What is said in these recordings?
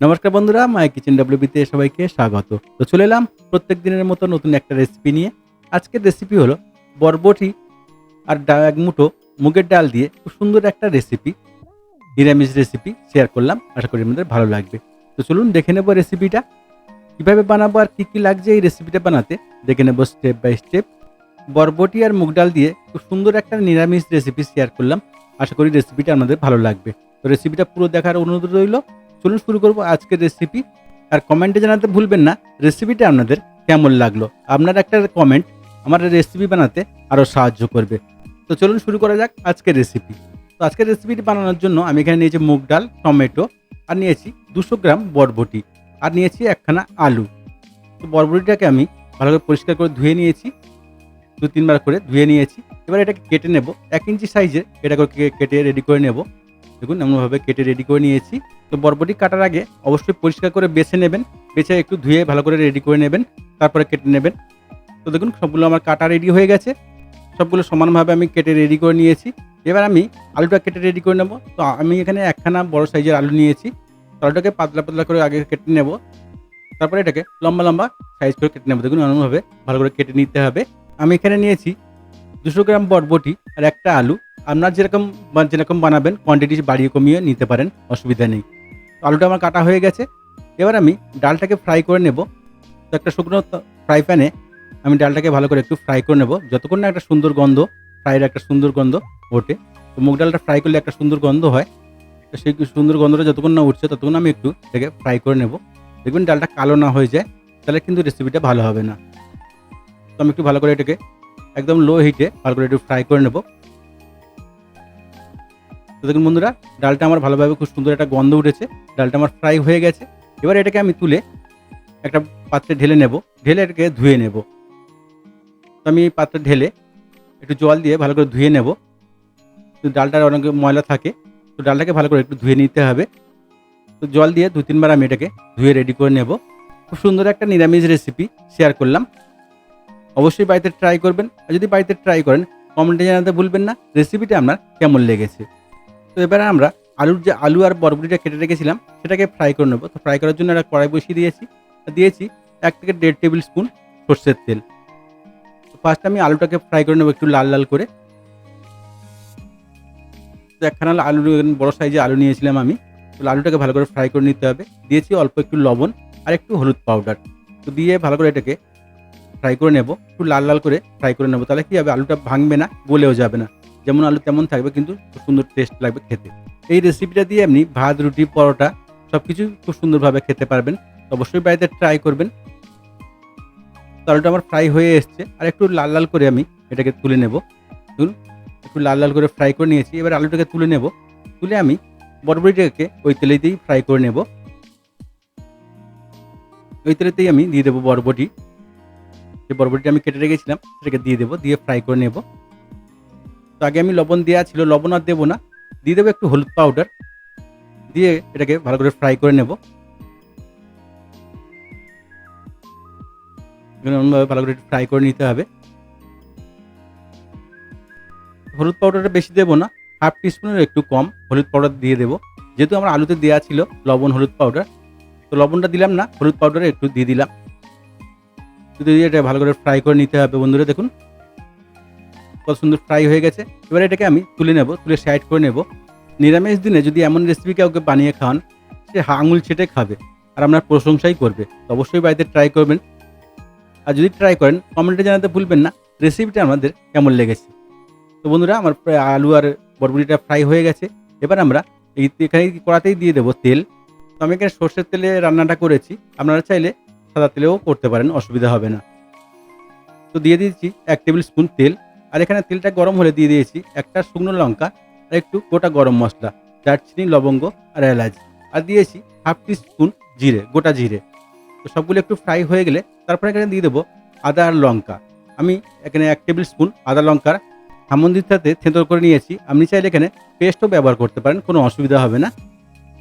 নমস্কার বন্ধুরা মাই কিচেন ডাব্লিউবিতে সবাইকে স্বাগত। তো চলে এলাম প্রত্যেক দিনের মতো নতুন একটা রেসিপি নিয়ে। আজকের রেসিপি হলো বরবটি আর এক মুঠো মুগের ডাল দিয়ে খুব সুন্দর একটা রেসিপি নিরামিষ রেসিপি শেয়ার করলাম, আশা করি আমাদের ভালো লাগবে। তো চলুন দেখে নেব রেসিপিটা কীভাবে বানাবো আর কী কী লাগছে এই রেসিপিটা বানাতে, দেখে নেব স্টেপ বাই স্টেপ বরবটি আর মুগ ডাল দিয়ে খুব সুন্দর একটা নিরামিষ রেসিপি শেয়ার করলাম, আশা করি রেসিপিটা আমাদের ভালো লাগবে। তো রেসিপিটা পুরো দেখার অনুরোধ রইল। চলুন শুরু করব আজকের রেসিপি আর কমেন্টে জানাতে ভুলবেন না রেসিপিটা আপনাদের কেমন লাগল? আপনার একটা কমেন্ট আমার রেসিপি বানাতে আরও সাহায্য করবে। তো চলুন শুরু করা যাক আজকের রেসিপি তো আজকের রেসিপিটি বানানোর জন্য আমি এখানে নিয়েছি মুগ ডাল, টমেটো, আর নিয়েছি দুশো গ্রাম বরবটি, আর নিয়েছি একখানা আলু। তো বরবটিটাকে আমি ভালো করে পরিষ্কার করে ধুয়ে নিয়েছি দু তিনবার করে ধুয়ে নিয়েছি। এবার এটাকে কেটে নেব, এক ইঞ্চি সাইজের এটা করে কেটে রেডি করে নেব। দেখুন, এমনভাবে কেটে রেডি করে নিয়েছি। তো বরবটি কাটার আগে অবশ্যই পরিষ্কার করে বেছে নেবেন, বেছে একটু ধুয়ে ভালো করে রেডি করে নেবেন, তারপরে কেটে নেবেন। তো দেখুন, সবগুলো আমার কাটা রেডি হয়ে গেছে। সবগুলো সমানভাবে আমি কেটে রেডি করে নিয়েছি। এবার আমি আলুটা কেটে রেডি করে নেব। তো আমি এখানে একখানা বড় সাইজের আলু নিয়েছি। আলুটাকে পাতলা পাতলা করে আগে কেটে নেব। তারপরে এটাকে লম্বা লম্বা সাইজ করে কেটে নেব। দেখুন, এমনভাবে ভালো করে কেটে নিতে হবে। আমি এখানে নিয়েছি দুশো গ্রাম বরবটি আর একটা আলু। আপনার যেরকম যেরকম বানাবেন কোয়ান্টিটি বাড়িয়ে কমিয়ে নিতে পারেন, অসুবিধা নেই। আলুটা আমার কাটা হয়ে গেছে। এবার আমি ডালটাকে ফ্রাই করে নেব। তো একটা শুকনো ফ্রাই প্যানে আমি ডালটাকে ভালো করে একটু ফ্রাই করে নেব। যতক্ষণ না একটা সুন্দর গন্ধ ফ্রাইয়ের একটা সুন্দর গন্ধ ওঠে। তো মুগ ডালটা ফ্রাই করলে একটা সুন্দর গন্ধ হয়। তো সেই সুন্দর গন্ধটা যতক্ষণ না উঠছে, ততক্ষণ আমি একটু এটাকে ফ্রাই করে নেব। দেখবেন ডালটা কালো না হয়ে যায়, তাহলে কিন্তু রেসিপিটা ভালো হবে না। তো আমি একটু ভালো করে এটাকে একদম লো হিটে ভালো করে একটু ফ্রাই করে নেব। তো দেখুন বন্ধুরা, ডালটা আমার ভালোভাবে খুব সুন্দর একটা গন্ধ উঠেছে। ডালটা আমার ফ্রাই হয়ে গেছে। এবার এটাকে আমি তুলে একটা পাত্রে ঢেলে নেব। ঢেলে এটাকে ধুয়ে নেব। তো আমি পাত্রে ঢেলে একটু জল দিয়ে ভালো করে ধুয়ে নেব। তো ডালটার অনেক ময়লা থাকে। তো ডালটাকে ভালো করে একটু ধুয়ে নিতে হবে। তো জল দিয়ে দু তিনবার আমি এটাকে ধুয়ে রেডি করে নেব। খুব সুন্দর একটা নিরামিষ রেসিপি শেয়ার করলাম। অবশ্যই বাড়িতে ট্রাই করবেন। আর যদি বাড়িতে ট্রাই করেন কমেন্টে জানাতে ভুলবেন না। রেসিপিটা আপনার কেমন লেগেছে? তো এবারে আমরা আলুর যে আলু আর বরবটিটা কেটে রেখেছিলাম, সেটাকে ফ্রাই করে নেব। তো ফ্রাই করার জন্য একটা কড়াই বসিয়ে দিয়েছি। দিয়েছি এক থেকে দেড় টেবিল স্পুন সর্ষের তেল। তো ফার্স্ট আমি আলুটাকে ফ্রাই করে নেব একটু লাল লাল করে। তো একখানা আলু, বড় সাইজে আলু নিয়েছিলাম আমি। তো আলুটাকে ভালো করে ফ্রাই করে নিতে হবে। দিয়েছি অল্প একটু লবণ আর একটু হলুদ পাউডার তো দিয়ে ভালো করে এটাকে ফ্রাই করে নেব। একটু লাল লাল করে ফ্রাই করে নেব। তাহলে কী হবে? আলুটা ভাঙবে না, গলেও যাবে না। যেমন আলু তেমন থাকবে, কিন্তু খুব সুন্দর টেস্ট লাগবে খেতে। এই রেসিপিটা দিয়ে আপনি ভাত, রুটি, পরোটা সব কিছু খুব সুন্দরভাবে খেতে পারবেন। অবশ্যই বাড়িতে ট্রাই করবেন। তো আলুটা আমার ফ্রাই হয়ে এসছে। আর একটু লাল লাল করে আমি এটাকে তুলে নেব। দেখুন একটু লাল লাল করে ফ্রাই করে নিয়েছি। এবার আলুটাকে তুলে নেব। তুলে আমি বরবটিটাকে ওই তেলেতেই ফ্রাই করে নেব। ওই তেলেতেই আমি দিয়ে দেবো বরবটি যে বরবটিটা আমি কেটে রেখেছিলাম, সেটাকে দিয়ে দেবো। দিয়ে ফ্রাই করে নেব। আগে আমি লবণ দেওয়া ছিল, লবণ আর দেবো না। দিয়ে দেবো একটু হলুদ পাউডার দিয়ে এটাকে ভালো করে ফ্রাই করে নেব। ভালো করে ফ্রাই করে নিতে হবে। হলুদ পাউডারটা বেশি দেবো না হাফ টিস্পুনের একটু কম হলুদ পাউডার দিয়ে দেবো। যেহেতু আমার আলুতে দেওয়া ছিল লবণ হলুদ পাউডার তো লবণটা দিলাম না, হলুদ পাউডার একটু দিয়ে দিলাম। দিয়ে এটা ভালো করে ফ্রাই করে নিতে হবে বন্ধুরা, দেখুন। কত সুন্দর ফ্রাই হয়ে গেছে। এবার এটাকে আমি তুলে নেব, তুলে সাইড করে নেব। নিরামিষ দিনে যদি এমন রেসিপি কাউকে বানিয়ে খাওয়ান, সে আঙুল ছেটে খাবে আর আপনার প্রশংসাই করবে। অবশ্যই বাড়িতে ট্রাই করবেন। আর যদি ট্রাই করেন কমেন্টে জানাতে ভুলবেন না রেসিপিটা আমাদের কেমন লেগেছে। তো বন্ধুরা, আমার প্রায় আলু আর বরবটিটা ফ্রাই হয়ে গেছে। এবার আমরা এই এখানে কড়াতেই দিয়ে দেবো তেল। তো আমি এখানে সর্ষের তেলে রান্নাটা করেছি। আপনারা চাইলে সাদা তেলেও করতে পারেন, অসুবিধা হবে না। তো দিয়ে দিয়েছি এক টেবিল স্পুন তেল। আর এখানে তেলটা গরম হলে দিয়ে দিয়েছি একটা শুকনো লঙ্কা আর একটু গোটা গরম মশলা, দারচিনি, লবঙ্গ আর এলাচ। আর দিয়েছি হাফ টি স্পুন জিরে, গোটা জিরে। তো সবগুলো একটু ফ্রাই হয়ে গেলে তারপরে এখানে দিয়ে দেবো আদা আর লঙ্কা। আমি এখানে এক টেবিল স্পুন আদা লঙ্কার সামন্দির সাথে থেঁতর করে নিয়েছি। আপনি চাইলে এখানে পেস্টও ব্যবহার করতে পারেন, কোনো অসুবিধা হবে না।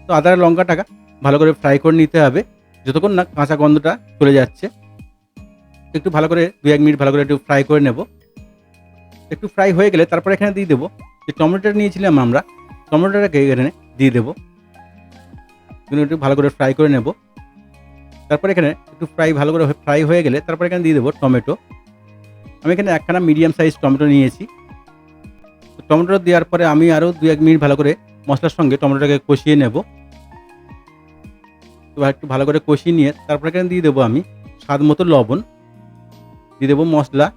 তো আদা আর লঙ্কাটাকে ভালো করে ফ্রাই করে নিতে হবে। যতক্ষণ না কাঁচা গন্ধটা চলে যাচ্ছে, একটু ভালো করে দু এক মিনিট ভালো করে একটু ফ্রাই করে নেব। একটু ফ্রাই হয়ে গেলে তারপর এখানে দিয়ে দেবো যে টমেটোটা নিয়েছিলাম আমরা, টমেটোটাকে এখানে দিয়ে দেবো। একটু ভালো করে ফ্রাই করে নেব। তারপর এখানে একটু ফ্রাই ভালো করে ফ্রাই হয়ে গেলে তারপর এখানে দিয়ে দেবো টমেটো। আমি এখানে একখানা মিডিয়াম সাইজ টমেটো নিয়েছি। টমেটো দেওয়ার পরে আমি আরও দু এক মিনিট ভালো করে মশলার সঙ্গে টমেটোটাকে কষিয়ে নেব। একটু ভালো করে কষিয়ে নিয়ে তারপর এখানে দিয়ে দেবো আমি স্বাদ মতো লবণ। দিয়ে দেবো মশলা।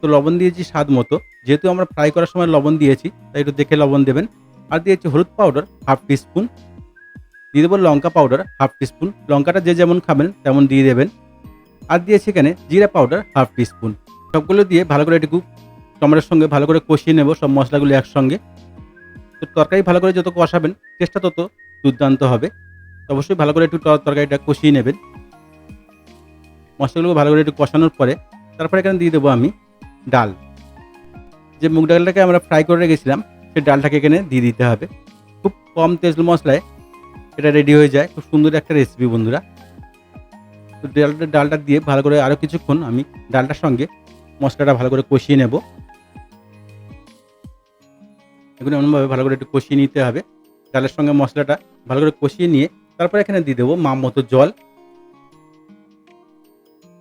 তো লবণ দিয়েছি স্বাদ মতো। যেহেতু আমরা ফ্রাই করার সময় লবণ দিয়েছি, তাই একটু দেখে লবণ দেবেন। আর দিয়েছি হলুদ পাউডার হাফ টিস্পুন দিয়ে দেবো লঙ্কা পাউডার হাফ টিস্পুন লঙ্কাটা যে যেমন খাবেন, তেমন দিয়ে দেবেন। আর দিয়েছি এখানে জিরা পাউডার হাফ টিস্পুন সবগুলো দিয়ে ভালো করে একটু টমেটোর সঙ্গে ভালো করে কষিয়ে নেব, সব মশলাগুলো একসঙ্গে। তো তরকারি ভালো করে যত কষাবেন, টেস্টটা তত দুর্দান্ত হবে। অবশ্যই ভালো করে একটু তরকারিটা কষিয়ে নেবেন। মশলাগুলো ভালো করে একটু কষানোর পরে, তারপরে এখানে দিয়ে দেবো আমি ডাল। যে মুগ ডালটাকে আমরা ফ্রাই করে রেখেছিলাম, সেই ডালটাকে এখানে দিয়ে দিতে হবে। খুব কম তেল মশলায় এটা রেডি হয়ে যায়। খুব সুন্দর একটা রেসিপি বন্ধুরা। তো ডালটা ডালটা দিয়ে ভালো করে আরও কিছুক্ষণ আমি ডালটার সঙ্গে মশলাটা ভালো করে কষিয়ে নেব। এগুলো এমনভাবে ভালো করে একটু কষিয়ে নিতে হবে। ডালের সঙ্গে মশলাটা ভালো করে কষিয়ে নিয়ে তারপরে এখানে দিয়ে দেবো মাম মতো জল।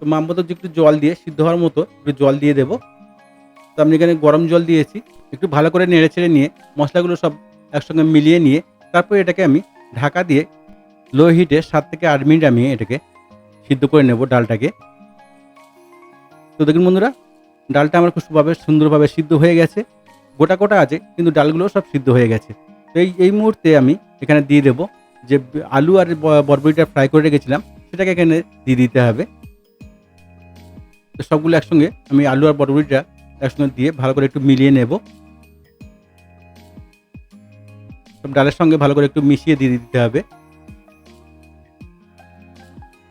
তো মাম মতো একটু জল দিয়ে সিদ্ধ হওয়ার মতো একটু জল দিয়ে দেবো। তো আমি এখানে গরম জল দিয়েছি, একটু ভালো করে নেড়ে ছেড়ে নিয়ে মশলাগুলো সব একসঙ্গে মিলিয়ে নিয়ে তারপর এটাকে আমি ঢাকা দিয়ে লো হিটে সাত থেকে আট মিনিট আমি এটাকে সিদ্ধ করে নেব ডালটাকে। তো দেখুন বন্ধুরা, ডালটা আমার খুব সুভাবে সুন্দরভাবে সিদ্ধ হয়ে গেছে, গোটা গোটা আছে, কিন্তু ডালগুলো সব সিদ্ধ হয়ে গেছে। তো এই এই মুহূর্তে আমি এখানে দিয়ে দেবো যে আলু আর বরবটিটা ফ্রাই করে রেখেছিলাম, সেটাকে এখানে দিয়ে দিতে হবে। তো সবগুলো একসঙ্গে আমি আলু আর বরবটিটা একসঙ্গে দিয়ে ভালো করে একটু মিলিয়ে নেব। সব ডালের সঙ্গে ভালো করে একটু মিশিয়ে দিয়ে দিতে হবে।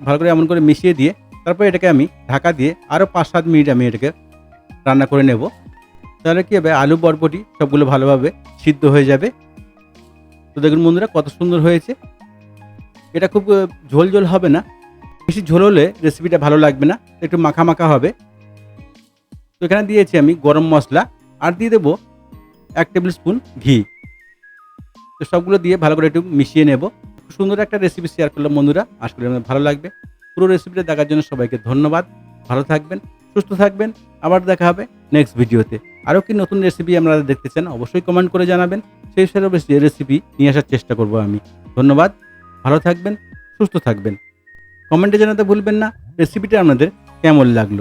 ভালো করে এমন করে মিশিয়ে দিয়ে তারপর এটাকে আমি ঢাকা দিয়ে আরও পাঁচ সাত মিনিট আমি এটাকে রান্না করে নেব। তাহলে কী হবে? আলু, বরবটি সবগুলো ভালোভাবে সিদ্ধ হয়ে যাবে। তো দেখুন বন্ধুরা, কত সুন্দর হয়েছে। এটা খুব ঝোল ঝোল হবে না। বেশি ঝোল হলে রেসিপিটা ভালো লাগবে না। একটু মাখা মাখা হবে। তো এখানে দিয়েছি আমি গরম মশলা, আর দিয়ে দেবো এক টেবিল স্পুন ঘি। তো সবগুলো দিয়ে ভালো করে একটু মিশিয়ে নেব। সুন্দর একটা রেসিপি শেয়ার করলাম বন্ধুরা, আশা করি আপনাদের ভালো লাগবে। পুরো রেসিপিটা দেখার জন্য সবাইকে ধন্যবাদ। ভালো থাকবেন, সুস্থ থাকবেন। আবার দেখা হবে নেক্সট ভিডিওতে আরও কি নতুন রেসিপি আপনারা দেখতে চান, অবশ্যই কমেন্ট করে জানাবেন। সেই সব রেসিপি নিয়ে আসার চেষ্টা করব আমি। ধন্যবাদ, ভালো থাকবেন, সুস্থ থাকবেন। কমেন্টে জানাতে ভুলবেন না রেসিপিটা আপনাদের কেমন লাগল?